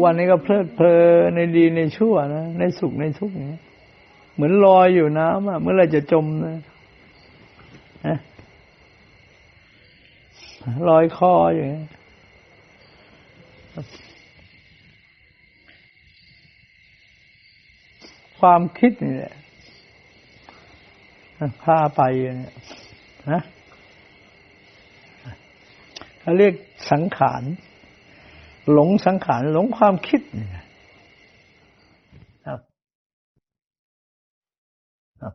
กวันนี้ก็เพลิดเพลินในดีในชั่วนะในสุขในทุกข์เนี่ยเหมือนลอยอยู่น้ำอะเมื่อไรจะจมนะนะลอยคออย่างนี้ความคิดนี่แหละพาไปเนี่ยนะเขาเรียกสังขาร หลงสังขารหลงความคิดนี่ครับครับ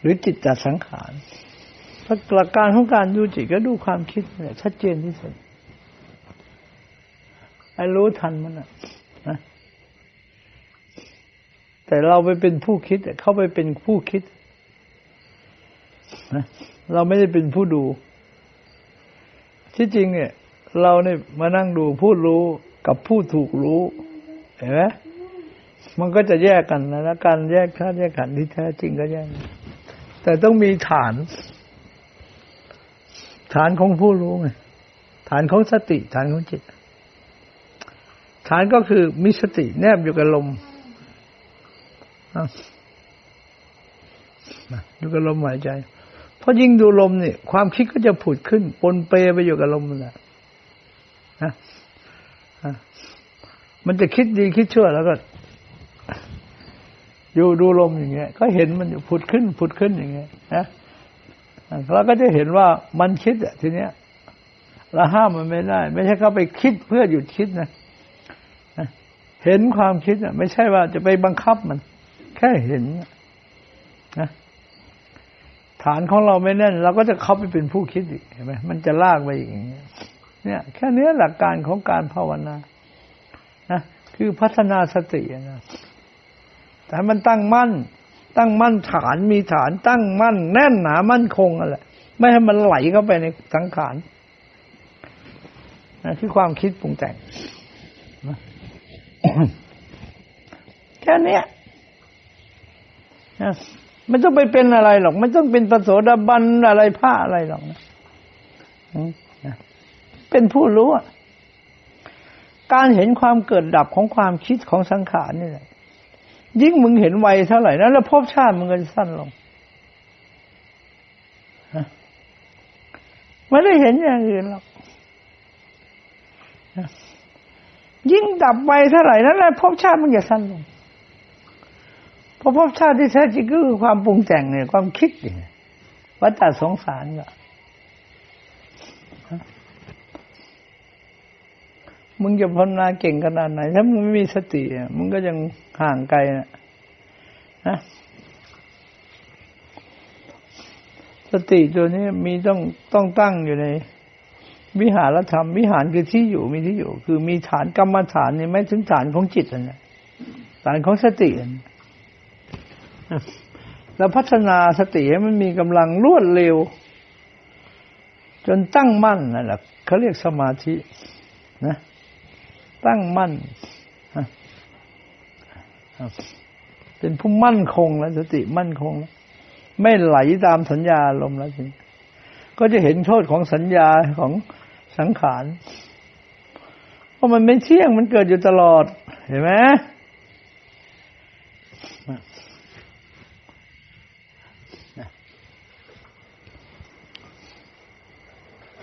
หรือจิตตสังขารหลักการของการดูจิตก็ดูความคิดเนี่ยชัดเจนที่สุดให้รู้ทันมันนะนะแต่เราไปเป็นผู้คิด เขาไปเป็นผู้คิดนะเราไม่ได้เป็นผู้ดู ที่จริงเนี่ย เราเนี่ยมานั่งดูผู้รู้กับผู้ถูกรู้ เห็นไหมมันก็จะแยกกันนะการแยกธาตุแยกขันธ์ที่แท้จริงก็แยก แต่ต้องมีฐาน ฐานของผู้รู้ไงฐานของสติ ฐานของจิต ฐานก็คือมีสติแนบอยู่กับลมอยู่กับลมหายใจ เพราะยิ่งดูลมเนี่ยความคิดก็จะผุดขึ้น ปนเปไปอยู่กับลมนั่นะนะมันจะคิดดีคิดชั่วแล้วก็ อยู่ดูลมอย่างเงี้ย ก็เห็นมันผุดขึ้น ผุดขึ้นอย่างเงี้ยนะเราก็จะเห็นว่ามันคิดอะทีเนี้ยเราห้ามมันไม่ได้ ไม่ใช่เขาไปคิดเพื่อหยุดคิดนะเห็นความคิดอะ ไม่ใช่ว่าจะไปบังคับมัน แค่เห็นนะานของเราไม่แน่น เราก็จะเข้าไปเป็นผู้คิดอีกเห็นไหมมันจะลากไปอย่างเงี้เนี่ย แค่นี้หลักการของการภาวนานะคือพัฒนาสตินะแต่มันตั้งมั่น ตั้งมั่นฐานมีฐานตั้งมั่น แน่นหนามั่นคงอะไรไม่ให้มันไหลเข้าไปในสังขารนะคือความคิดปรุงแต่งแค่นี้นะ ไม่ต้องไปเป็นอะไรหรอก ไม่ต้องเป็นปโสดาบันอะไรผ้าอะไรหรอกนะเป็นผู้รู้การเห็นความเกิดดับของความคิดของสังขารนี่แหละยิ่งมึงเห็นไวเท่าไหร่นั้นแล้วพบชาติมึงก็สั้นลงไม่ได้เห็นอย่างอื่นหรอกยิ่งดับไปเท่าไหร่นั้นแหละภพชาติมันจะสั้นลง เพราะภพชาติที่แท้จริงก็คือความปรุงแต่งเนี่ยความคิดเนี่ยวัฏฏะสงสารก็มึงจะพนาเก่งขนาดไหน ถ้ามึงไม่มีสติมึงก็ยังห่างไกลนะนะสติตัวนี้มีต้องต้องตั้งอยู่ใน วิหารธรรม วิหารคือที่อยู่มีที่อยู่ คือมีฐานกรรมฐานนี่ไม่ถึงฐานของจิตนะฐานของสติ แล้วพัฒนาสติให้มันมีกำลังรวดเร็ว จนตั้งมั่นนั่นแหละเขาเรียกสมาธินะ ตั้งมั่นเป็นผู้มั่นคงแล้วสติมั่นคงแล้วไม่ไหลตามสัญญาลมแล้วสิก็จะเห็นโทษของสัญญาของสังขารเพราะมันไม่เที่ยงมันเกิดอยู่ตลอด เห็นไหม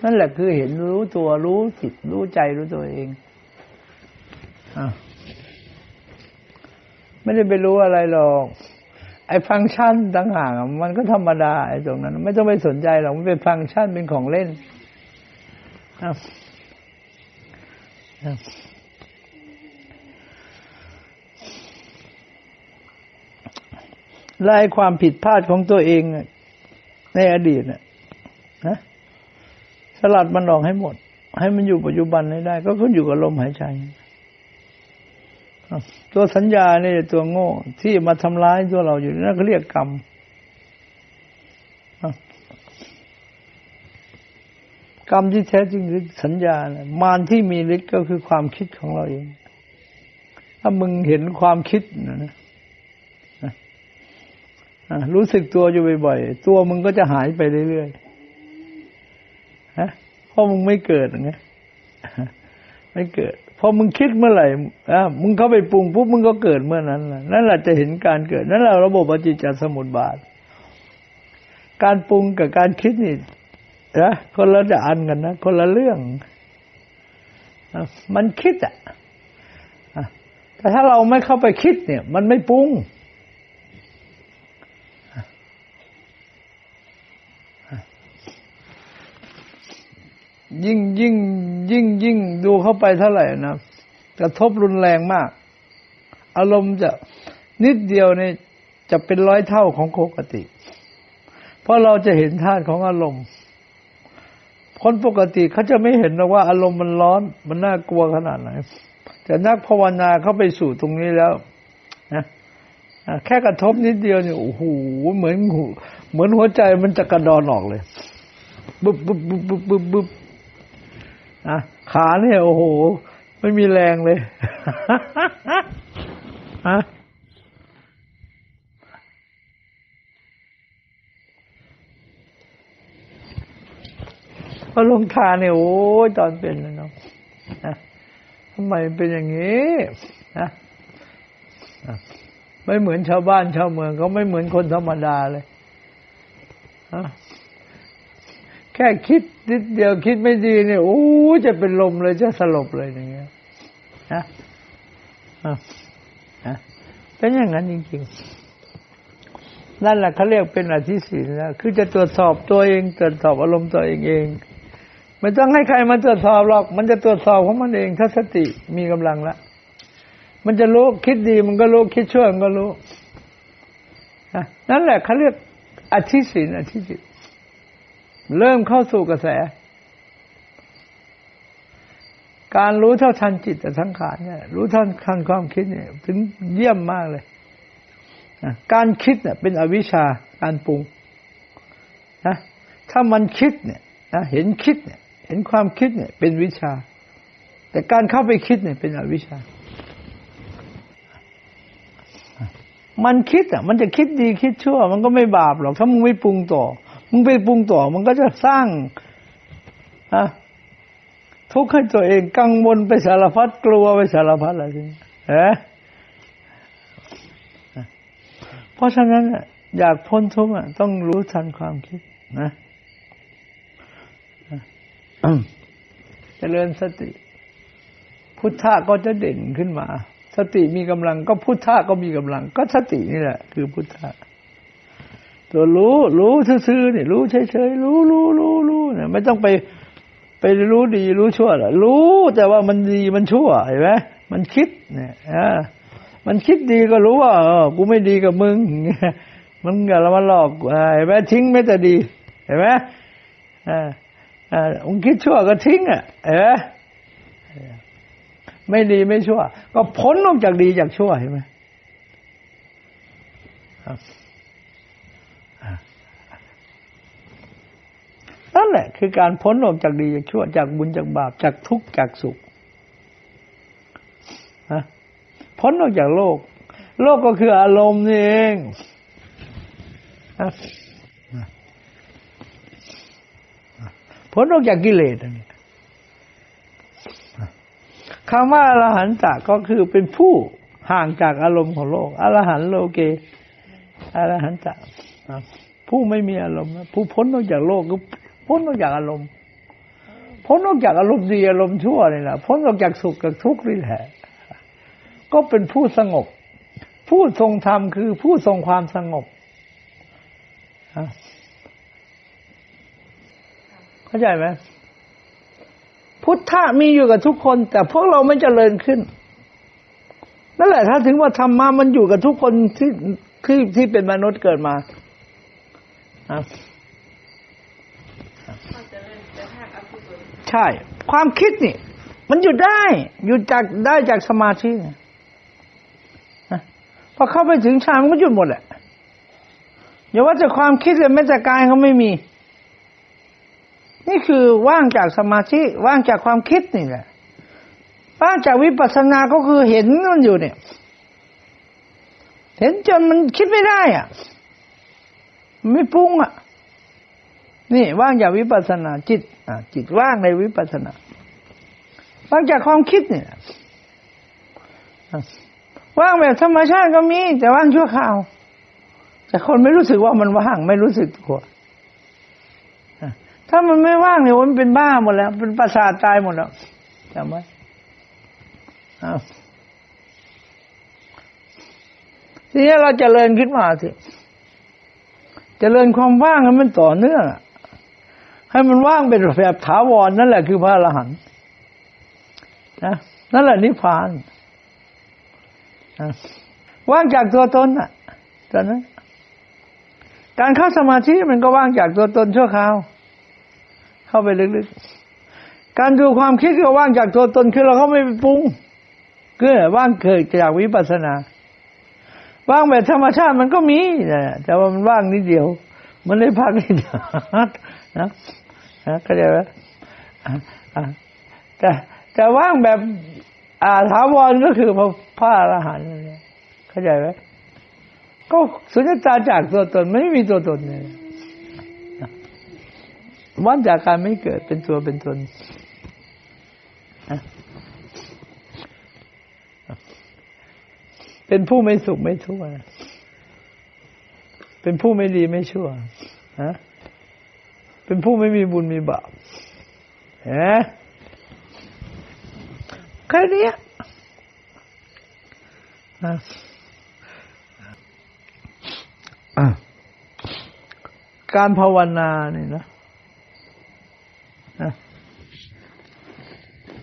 นั่นแหละคือเห็นรู้ตัวรู้จิตรู้ใจรู้ตัวเองอไม่ได้ไปรู้อะไรหรอก ไอ้ฟังก์ชันต่างหากมันก็ธรรมดาไอ้ตรงนั้น ไม่ต้องไปสนใจหรอกมันเป็นฟังก์ชันเป็นของเล่นลายความผิดพลาดของตัวเองในอดีตนะ สลัดมันออกให้หมด ให้มันอยู่ปัจจุบันได้ ก็ขึ้นอยู่กับลมหายใจ ตัวสัญญาเนี่ยตัวโง่ ที่มาทำร้ายตัวเราอยู่นั่นก็เรียกกรรมกรรมที่แท้จริงคือสัญญานะมารที่มีฤทธิ์ก็คือความคิดของเราเอง ถ้ามึงเห็นความคิดนะนะรู้สึกตัวอยู่บ่อยๆ ตัวมึงก็จะหายไปเรื่อยๆ ฮะราะมึงไม่เกิดไงไม่เกิดพอมึงคิดเมื่อไหร่อะมึงเข้าไปปรุงปุ๊บมึงก็เกิดเมื่อนั้นละนั่นแหละจะเห็นการเกิด นั่นแหละระบบปฏิจจสมุปบาท การปรุงกับการคิดนี่นะคนละจะอันกันนะคนละเรื่องมันคิดอะแต่ถ้าเราไม่เข้าไปคิดเนี่ย มันไม่ปรุง ยิ่งยิ่งยิ่งยิ่งดูเข้าไปเท่าไหร่นะกระทบรุนแรงมาก อารมณ์จะนิดเดียวเนี่ยจะเป็นร้อยเท่าของปกติ เพราะเราจะเห็นธาตุของอารมณ์ คนปกติเขาจะไม่เห็นหรอกว่าอารมณ์มันร้อน มันน่ากลัวขนาดไหนแต่นักภาวนาเข้าไปสู่ตรงนี้แล้วนะแค่กระทบนิดเดียวเนี่ยโอ้โหเหมือนหูเหมือนหัวใจมันจะกระดอนออกเลยบึบบึบบึบบึบบึบ อะขาเนี่ยโอ้โห ไม่มีแรงเลยฮะพอลงทานเนี่ยโอ้ยตอนเป็นนะเนาะทำไมเป็นอย่างนี้นะไม่เหมือนชาวบ้านชาวเมืองเขาไม่เหมือนคนธรรมดาเลย แค่คิดนิดเดียวคิดไม่ดีเนี่ยโอ้จะเป็นลมเลยจะสลบเลยอย่างเงี้ยนะนะเป็นอย่างนั้นจริงๆ นั่นแหละเขาเรียกเป็นอธิศีลแล้วคือจะตรวจสอบตัวเอง ตรวจสอบอารมณ์ตัวเองเอง ไม่ต้องให้ใครมาตรวจสอบหรอก มันจะตรวจสอบของมันเอง ถ้าสติมีกำลังแล้วมันจะรู้คิดดีมันก็รู้คิดชั่วมันก็รู้นั่นแหละเขาเรียกอธิศีลอธิจิต เริ่มเข้าสู่กระแส การรู้เท่าทันจิตสังขารเนี่ย รู้เท่าทันความคิดเนี่ย ถึงเยี่ยมมากเลยการคิดเนี่ยเป็นอวิชชาการปรุงนะถ้ามันคิดเนี่ยนะเห็นคิดเนี่ย เห็นความคิดเนี่ย เป็นวิชา แต่การเข้าไปคิดเนี่ยเป็นอวิชชา มันคิดอะ มันจะคิดดีคิดชั่ว มันก็ไม่บาปหรอกถ้ามึงไม่ปรุงต่อ มึงไปปรุงต่อมันก็จะสร้างอะทุกข์ให้ตัวเองกังวลไปสารพัดกลัวไปสารพัดอะไรทีเอเพราะฉะนั้นอยากพ้นทุกข์ต้องรู้ทันความคิดนะจเจริญสติ พุทธะก็จะเด่นขึ้นมา สติมีกำลัง ก็พุทธะก็มีกำลัง ก็สตินี่แหละ คือพุทธะ ตัวรู้ รู้ซื่อๆนี่รู้เฉยๆรู้รู้รู้รู้เนี่ยไม่ต้องไปไปรู้ดีรู้ชั่วหรอรู้แต่ว่ามันดีมันชั่วเห็นไหมมันคิดเนี่ยอ่ามันคิดดีก็รู้ว่าเออกูไม่ดีกับมึงมันอย่าละมาหลอกเห็นไหมทิ้งไม่แต่ดี เห็นไหมอ่าอ่ามึงคิดชั่วก็ทิ้งอะเห็นไหมไม่ดีไม่ชั่ว ก็พ้นออกจากดีจากชั่วเห็นไหม นั่นแหละ คือการพ้นออกจากดีจากชั่วจากบุญจากบาปจากทุกข์จากสุขนะพ้นออกจากโลก โลกก็คืออารมณ์นี่เองพ้นออกจากกิเลสนี่คำว่าอรหันตะก็คือเป็นผู้ห่างจากอารมณ์ของโลก อรหันโลเก อรหันตะ ผู้ไม่มีอารมณ์ผู้พ้นออกจากโลกก็พ้นออกจากอารมณ์พ้นออกจากอารมณ์ดีอารมณ์ชั่วนี่แหละพ้นออกจากสุขจากทุกข์นี่แหละก็เป็นผู้สงบ ผู้ทรงธรรมคือผู้ทรงความสงบเข้าใจไหมพุทธะมีอยู่กับทุกคน แต่พวกเราไม่เจริญขึ้น นั่นแหละ ถ้าถึงว่าธรรมะมันอยู่กับทุกคนที่ที่ที่เป็นมนุษย์เกิดมา ใช่ ความคิดนี่ มันหยุดได้ หยุดจากได้จากสมาธิพอเข้าไปถึงฌานมันก็หยุดหมดแหละอย่าว่าจะความคิดเลยแม้แต่กายเขาไม่มี นี่คือว่างจากสมาธิว่างจากความคิดนี่แหละว่างจากวิปัสสนาก็คือเห็นมันอยู่เนี่ย เห็นจนมันคิดไม่ได้อะ ไม่ปรุงอะ นี่ว่างจากวิปัสสนาจิตอ่าจิตว่างในวิปัสสนาว่างจากความคิดเนี่ยว่างแบบธรรมชาติก็มี แต่ว่างชั่วคราว แต่คนไม่รู้สึกว่ามันว่าง ไม่รู้สึกตัวถ้ามันไม่ว่างเนี่ยมันเป็นบ้าหมดแล้ว เป็นประสาทตายหมดแล้วจำไว้ทีนี้เราจเจริญขึ้นมาสิ จเจริญความว่างให้มันต่อเนื่องให้มันว่างเป็นแบบถาวรนั่นแหละคือพระอรหันต์นะนั่นแหละนิพพานนะว่างจากตัวตนอะตอนนั้นการเข้าสมาธิมันก็ว่างจากตัวตนชั่วคราว เข้าไปลึกๆ การดูความคิดก็ว่างจากตัวตนคือเราก็ไม่ปปรุง คือว่างเกิดจากวิปัสสนา ว่างแบบธรรมชาติมันก็มีนะแต่ว่ามันว่างนิดเดียว มันได้พักนิดเดียวนะนะก็เดี๋ยวแต่แต่ว่างแบบอาถาวรก็คือพระพระอรหันต์เนี่ยเข้าใจไหมก็สุญญตาจากตัวตนไม่มีตัวตนเลยว่างจากการไม่เกิดเป็นตัวเป็นตน เป็นผู้ไม่สุขไม่ทุกข์เป็นผู้ไม่ดีไม่ชั่วฮะเป็นผู้ไม่มีบุญมีบาปเห็นแค่นี้การภาวนาเนี่ยนะ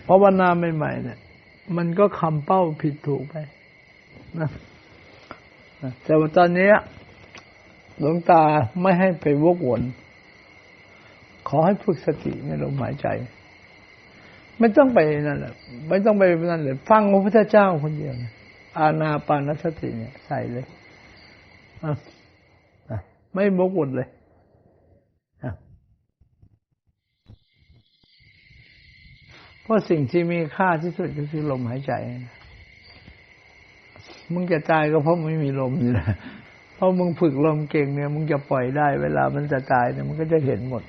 ภาวนาใหม่ๆเนี่ย มันก็คำเป้าผิดถูกไป นะแต่ว่าตอนนี้หลวงตาไม่ให้ไปวกวน ขอให้ฝึกสติในลมหายใจ ไม่ต้องไปนั่นแหละไม่ต้องไปนั่นเลยฟังพระพุทธเจ้าคนเดียวอาณาปานสติเนี่ยใส่เลยไม่บกวนเลยเพราะสิ่งที่มีค่าที่สุดก็คือลมหายใจ มึงจะตายก็เพราะไม่มีลมนี่แหละเพราะมึงฝึกลมเก่งเนี่ย มึงจะปล่อยได้ เวลามันจะตายเนี่ยมันก็จะเห็นหมด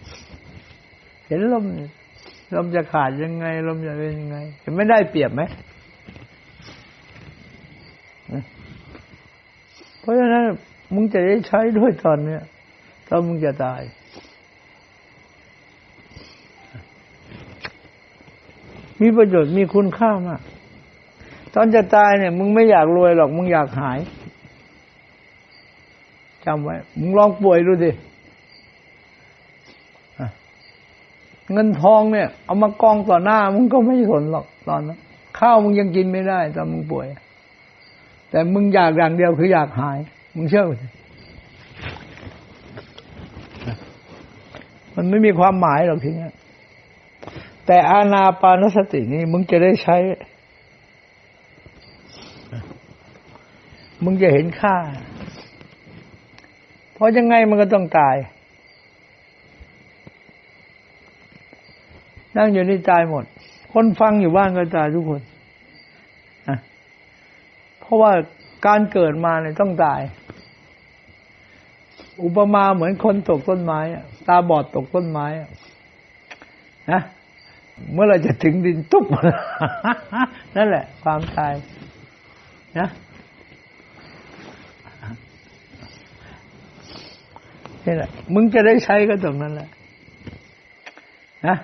เห็นลมลมจะขาดยังไง ลมจะเป็นยังไงจะไม่ได้เปรียบไหมเพราะฉะนั้นมึงจะได้ใช้ด้วยตอนเนี้ยตอนมึงจะตายมีประโยชน์มีคุณค่ามาก ตอนจะตายเนี่ย มึงไม่อยากรวยหรอก มึงอยากหายจำไว้ มึงลองป่วยดูสิเงินทองเนี่ย เอามากองต่อหน้า มึงก็ไม่สนหรอกตอนนั้นข้าวมึงยังกินไม่ได้ตอนมึงป่วย แต่มึงอยากอย่างเดียวคืออยากหาย มึงเชื่อไหมมันไม่มีความหมายหรอกทีนี้แต่อาณาปานสตินี้มึงจะได้ใช้ มึงจะเห็นค่า เพราะยังไงมันก็ต้องตาย นั่งอยู่นี่ตายหมด คนฟังอยู่บ้านก็ตายทุกคนนะเพราะว่าการเกิดมาเนี่ยต้องตาย อุปมาเหมือนคนตกต้นไม้ตาบอดตกต้นไม้นะเมื่อเราจะถึงดินตุ๊บนั่นแหละ ความตายนะ นี่แหละมึงจะได้ใช้ก็ตรงนั้นแหละนะ